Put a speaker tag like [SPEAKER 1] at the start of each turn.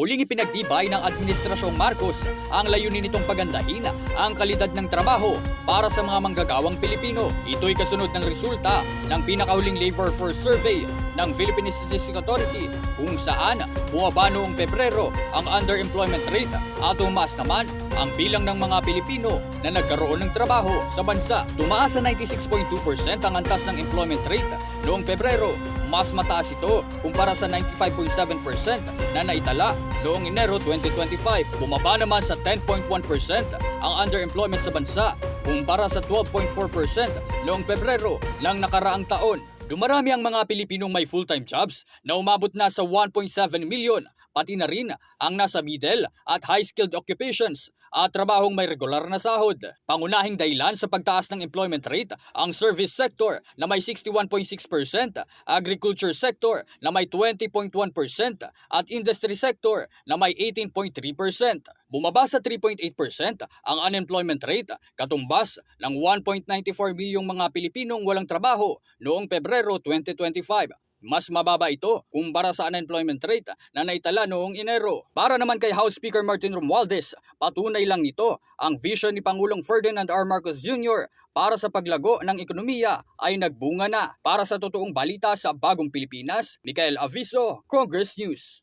[SPEAKER 1] Muling ipinagtibay ng Administrasyong Marcos ang layunin nitong pagandahin ang kalidad ng trabaho para sa mga manggagawang Pilipino. Ito'y kasunod ng resulta ng pinakahuling labor force survey ng Philippine Statistics Authority kung saan bumaba noong Pebrero ang underemployment rate at tumaas naman ang bilang ng mga Pilipino na nagkaroon ng trabaho sa bansa. Tumaas sa 96.2% ang antas ng employment rate noong Pebrero. Mas mataas ito kumpara sa 95.7% na naitala noong Enero 2025. Bumaba naman sa 10.1% ang underemployment sa bansa kumpara sa 12.4% noong Pebrero ng nakaraang taon. Dumarami ang mga Pilipinong may full-time jobs na umabot na sa 1.7 million, pati na rin ang nasa middle at high-skilled occupations at trabahong may regular na sahod. Pangunahing dahilan sa pagtaas ng employment rate ang service sector na may 61.6%, agriculture sector na may 20.1% at industry sector na may 18.3%. Bumaba sa 3.8% ang unemployment rate, katumbas ng 1.94 milyong mga Pilipinong walang trabaho noong Pebrero 2025. Mas mababa ito kumpara sa unemployment rate na naitala noong Enero. Para naman kay House Speaker Martin Romualdez, patunay lang nito ang vision ni Pangulong Ferdinand R. Marcos Jr. para sa paglago ng ekonomiya ay nagbunga na. Para sa totoong balita sa Bagong Pilipinas, Mikael Aviso, Congress News.